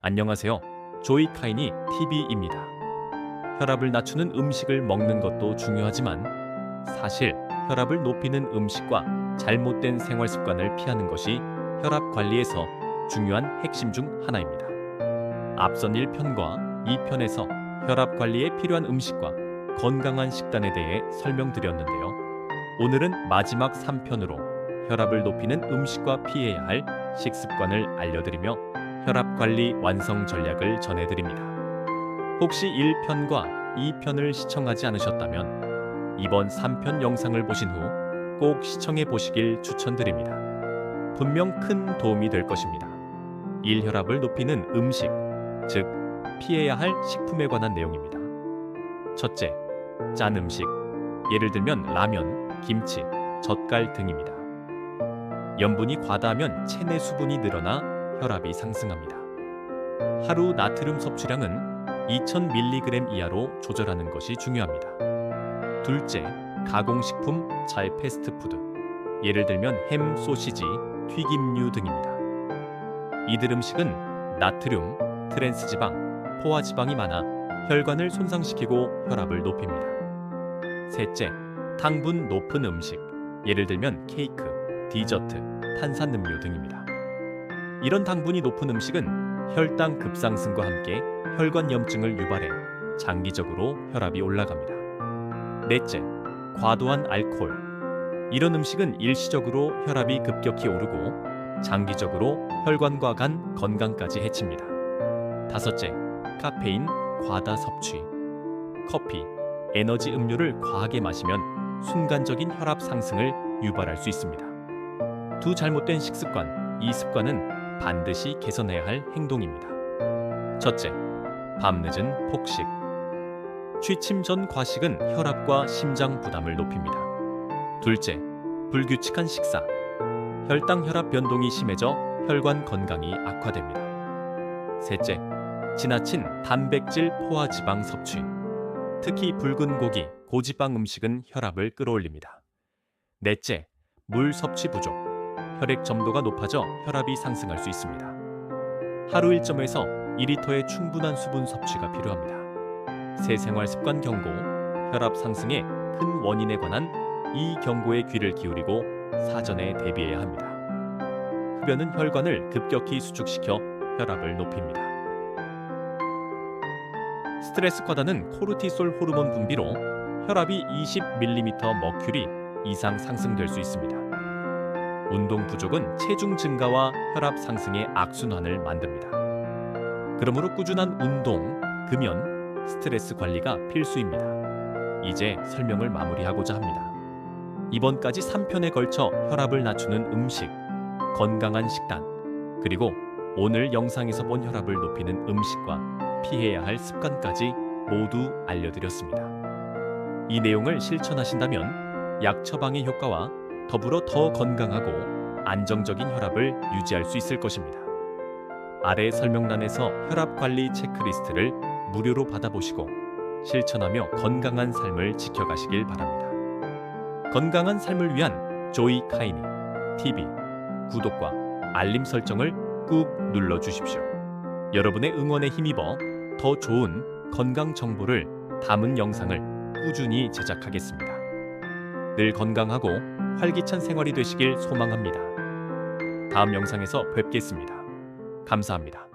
안녕하세요. 조이 카이니 TV입니다. 혈압을 낮추는 음식을 먹는 것도 중요하지만 사실 혈압을 높이는 음식과 잘못된 생활 습관을 피하는 것이 혈압 관리에서 중요한 핵심 중 하나입니다. 앞선 1편과 2편에서 혈압 관리에 필요한 음식과 건강한 식단에 대해 설명드렸는데요. 오늘은 마지막 3편으로 혈압을 높이는 음식과 피해야 할 식습관을 알려드리며 혈압 관리 완성 전략을 전해드립니다. 혹시 1편과 2편을 시청하지 않으셨다면 이번 3편 영상을 보신 후 꼭 시청해 보시길 추천드립니다. 분명 큰 도움이 될 것입니다. 1혈압을 높이는 음식, 즉 피해야 할 식품에 관한 내용입니다. 첫째, 짠 음식. 예를 들면 라면, 김치, 젓갈 등입니다. 염분이 과다하면 체내 수분이 늘어나 혈압이 상승합니다. 하루 나트륨 섭취량은 2000mg 이하로 조절하는 것이 중요합니다. 둘째, 가공식품, 잘 패스트푸드. 예를 들면 햄, 소시지, 튀김류 등입니다. 이들 음식은 나트륨, 트랜스지방, 포화지방이 많아 혈관을 손상시키고 혈압을 높입니다. 셋째, 당분 높은 음식. 예를 들면 케이크, 디저트, 탄산음료 등입니다. 이런 당분이 높은 음식은 혈당 급상승과 함께 혈관 염증을 유발해 장기적으로 혈압이 올라갑니다. 넷째, 과도한 알코올. 이런 음식은 일시적으로 혈압이 급격히 오르고 장기적으로 혈관과 간 건강까지 해칩니다. 다섯째, 카페인 과다 섭취. 커피, 에너지 음료를 과하게 마시면 순간적인 혈압 상승을 유발할 수 있습니다. 두 잘못된 식습관, 이 습관은 반드시 개선해야 할 행동입니다. 첫째, 밤늦은 폭식. 취침 전 과식은 혈압과 심장 부담을 높입니다. 둘째, 불규칙한 식사. 혈당 혈압 변동이 심해져 혈관 건강이 악화됩니다. 셋째, 지나친 단백질 포화 지방 섭취. 특히 붉은 고기, 고지방 음식은 혈압을 끌어올립니다. 넷째, 물 섭취 부족. 혈액 점도가 높아져 혈압이 상승할 수 있습니다. 하루 1점에서 2리터의 충분한 수분 섭취가 필요합니다. 새 생활 습관 경고, 혈압 상승의 큰 원인에 관한 이 경고에 귀를 기울이고 사전에 대비해야 합니다. 흡연은 혈관을 급격히 수축시켜 혈압을 높입니다. 스트레스 과다는 코르티솔 호르몬 분비로 혈압이 20mm 머큐리 이상 상승될 수 있습니다. 운동 부족은 체중 증가와 혈압 상승의 악순환을 만듭니다. 그러므로 꾸준한 운동, 금연, 스트레스 관리가 필수입니다. 이제 설명을 마무리하고자 합니다. 이번까지 3편에 걸쳐 혈압을 낮추는 음식, 건강한 식단, 그리고 오늘 영상에서 본 혈압을 높이는 음식과 피해야 할 습관까지 모두 알려드렸습니다. 이 내용을 실천하신다면 약 처방의 효과와 더불어 더 건강하고 안정적인 혈압을 유지할 수 있을 것입니다. 아래 설명란에서 혈압 관리 체크리스트를 무료로 받아보시고 실천하며 건강한 삶을 지켜가시길 바랍니다. 건강한 삶을 위한 조이 카이니 TV 구독과 알림 설정을 꾹 눌러 주십시오. 여러분의 응원에 힘입어 더 좋은 건강 정보를 담은 영상을 꾸준히 제작하겠습니다. 늘 건강하고 활기찬 생활이 되시길 소망합니다. 다음 영상에서 뵙겠습니다. 감사합니다.